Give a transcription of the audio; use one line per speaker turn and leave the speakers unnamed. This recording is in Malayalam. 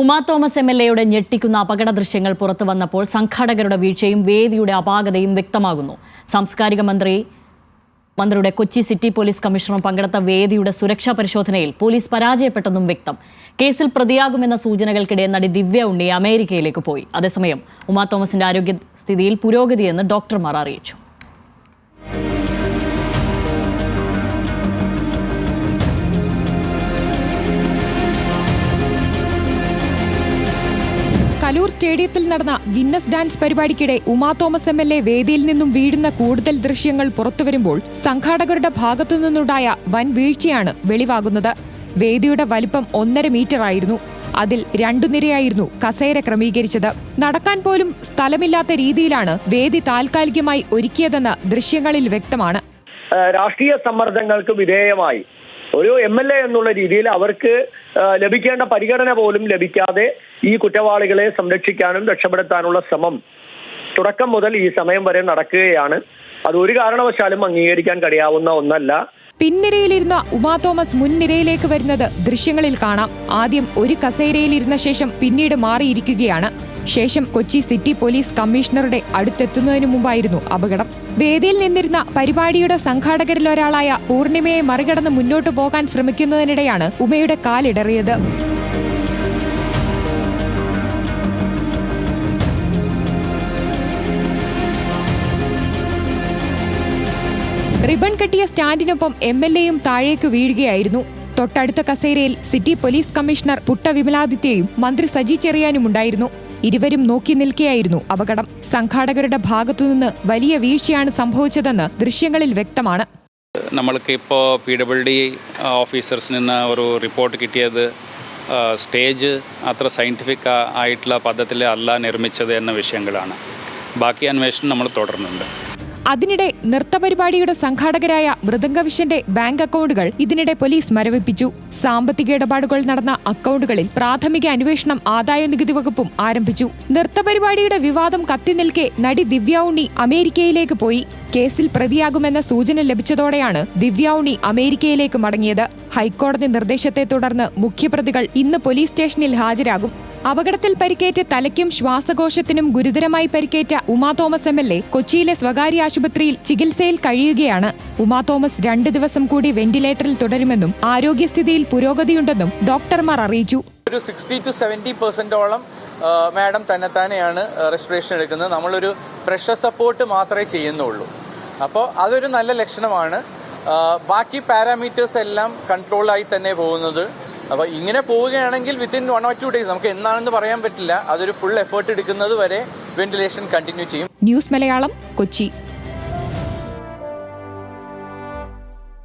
ഉമാ തോമസ് എം എൽ എയുടെ ഞെട്ടിക്കുന്ന അപകട ദൃശ്യങ്ങൾ പുറത്തു വന്നപ്പോൾ സംഘാടകരുടെ വീഴ്ചയും വേദിയുടെ അപാകതയും വ്യക്തമാകുന്നു. സാംസ്കാരിക മന്ത്രി മന്ത്രിയുടെ കൊച്ചി സിറ്റി പോലീസ് കമ്മീഷണറും പങ്കെടുത്ത വേദിയുടെ സുരക്ഷാ പരിശോധനയിൽ പോലീസ് പരാജയപ്പെട്ടെന്നും വ്യക്തം. കേസിൽ പ്രതിയാകുമെന്ന സൂചനകൾക്കിടെ നടി ദിവ്യ ഉണ്ണി അമേരിക്കയിലേക്ക് പോയി. അതേസമയം ഉമാ തോമസിന്റെ ആരോഗ്യസ്ഥിതിയിൽ പുരോഗതിയെന്ന് ഡോക്ടർമാർ അറിയിച്ചു.
കലൂർ സ്റ്റേഡിയത്തിൽ നടന്ന Guinness dance പരിപാടിക്കിടെ Uma Thomas M L A വേദിയിൽ നിന്നും വീഴുന്ന കൂടുതൽ ദൃശ്യങ്ങൾ പുറത്തുവരുമ്പോൾ സംഘാടകരുടെ ഭാഗത്തുനിന്നുണ്ടായ വൻ വീഴ്ചയാണ് വെളിവാകുന്നത്. വേദിയുടെ വലിപ്പം ഒന്നര മീറ്റർ ആയിരുന്നു. അതിൽ രണ്ടു നിരയായിരുന്നു കസേര ക്രമീകരിച്ചത്. നടക്കാൻ പോലും സ്ഥലമില്ലാത്ത രീതിയിലാണ് വേദി താൽക്കാലികമായി ഒരുക്കിയതെന്ന് ദൃശ്യങ്ങളിൽ വ്യക്തമാണ്.
രാഷ്ട്രീയ സമ്മർദ്ദങ്ങൾക്ക് വിധേയമായി. ഒരു എം എൽ എ എന്നുള്ള രീതിയിൽ അവർക്ക് ലഭിക്കേണ്ട പരിഗണന പോലും ലഭിക്കാതെ ഈ കുറ്റവാളികളെ സംരക്ഷിക്കാനും രക്ഷപ്പെടുത്താനുള്ള ശ്രമം തുടക്കം മുതൽ ഈ സമയം വരെ നടക്കുകയാണ്. അത് ഒരു കാരണവശാലും അംഗീകരിക്കാൻ കഴിയാവുന്ന ഒന്നല്ല.
പിൻനിരയിലിരുന്ന ഉമാ തോമസ് മുൻനിരയിലേക്ക് വരുന്നത് ദൃശ്യങ്ങളിൽ കാണാം. ആദ്യം ഒരു കസേരയിലിരുന്ന ശേഷം പിന്നീട് മാറിയിരിക്കുകയാണ്. ശേഷം കൊച്ചി സിറ്റി പോലീസ് കമ്മീഷണറുടെ അടുത്തെത്തുന്നതിനു മുമ്പായിരുന്നു അപകടം. വേദിയിൽ നിന്നിരുന്ന പരിപാടിയുടെ സംഘാടകരിൽ ഒരാളായ പൂർണിമയെ മറികടന്ന് മുന്നോട്ടു പോകാൻ ശ്രമിക്കുന്നതിനിടെയാണ് ഉമയുടെ കാലിടറിയത്. റിബൺ കെട്ടിയ സ്റ്റാൻഡിനൊപ്പം എം എൽ എയും താഴേക്ക് വീഴുകയായിരുന്നു. തൊട്ടടുത്ത കസേരയിൽ സിറ്റി പോലീസ് കമ്മീഷണർ പുട്ട വിമലാദിത്യയും മന്ത്രി സജി ചെറിയാനും ഉണ്ടായിരുന്നു ഇരുവരും നോക്കി നിൽക്കെയായിരുന്നു അപകടം. സംഘാടകരുടെ ഭാഗത്തുനിന്ന് വലിയ വീഴ്ചയാണ് സംഭവിച്ചതെന്ന് ദൃശ്യങ്ങളിൽ വ്യക്തമാണ്.
നമ്മൾക്ക് ഇപ്പോൾ പി ഡബ്ല്യു ഡി ഓഫീസേഴ്സിൽ നിന്ന് ഒരു റിപ്പോർട്ട് കിട്ടിയത് സ്റ്റേജ് അത്ര സയന്റിഫിക് ആയിട്ടുള്ള പദ്ധതിയിൽ അല്ല നിർമ്മിച്ചത് എന്ന വിഷയങ്ങളാണ്. ബാക്കി അന്വേഷണം നമ്മൾ തുടരുന്നുണ്ട്
അതിനിടെ നൃത്തപരിപാടിയുടെ സംഘാടകരായ മൃദംഗവിഷന്റെ ബാങ്ക് അക്കൗണ്ടുകൾ ഇതിനിടെ പോലീസ് മരവിപ്പിച്ചു. സാമ്പത്തിക ഇടപാടുകൾ നടന്ന അക്കൗണ്ടുകളിൽ പ്രാഥമിക അന്വേഷണം ആദായ നികുതി വകുപ്പും ആരംഭിച്ചു. നൃത്തപരിപാടിയുടെ വിവാദം കത്തിനിൽക്കെ നടി ദിവ്യ ഉണ്ണി അമേരിക്കയിലേക്ക് പോയി. കേസിൽ പ്രതിയാകുമെന്ന സൂചന ലഭിച്ചതോടെയാണ് ദിവ്യ ഉണ്ണി അമേരിക്കയിലേക്ക് മടങ്ങിയത്. ഹൈക്കോടതി നിർദ്ദേശത്തെ തുടർന്ന് മുഖ്യപ്രതികൾ ഇന്ന് പോലീസ് സ്റ്റേഷനിൽ ഹാജരാകും. അപകടത്തിൽ പരിക്കേറ്റ തലയ്ക്കും ശ്വാസകോശത്തിനും ഗുരുതരമായി പരിക്കേറ്റ Uma Thomas M L A കൊച്ചിയിലെ സ്വകാര്യ ആശുപത്രിയിൽ ചികിത്സയിൽ കഴിയുകയാണ്. ഉമാ തോമസ് രണ്ട് ദിവസം കൂടി വെന്റിലേറ്ററിൽ തുടരുമെന്നും ആരോഗ്യസ്ഥിതിയിൽ പുരോഗതിയുണ്ടെന്നും ഡോക്ടർമാർ അറിയിച്ചു.
ഒരു സിക്സ്റ്റി ടു സെവന്റി പെർസെന്റോളം മാഡം തന്നെത്താനെയാണ് റെസ്പിറേഷൻ എടുക്കുന്നത്. നമ്മളൊരു പ്രഷർ സപ്പോർട്ട് മാത്രമേ ചെയ്യുന്നുള്ളൂ. അപ്പോൾ അതൊരു നല്ല ലക്ഷണമാണ്. ബാക്കി പാരാമീറ്റേഴ്സ് എല്ലാം കൺട്രോളായി തന്നെ പോകുന്നത്. അപ്പോൾ ഇങ്ങനെ പോവുകയാണെങ്കിൽ within one or two days നമുക്ക് എന്താണെന്ന് പറയാൻ പറ്റില്ല. അതൊരു ഫുൾ എഫേർട്ട് എടുക്കുന്നത് വരെ വെന്റിലേഷൻ കണ്ടിന്യൂ ചെയ്യും.
ന്യൂസ് മലയാളം കൊച്ചി.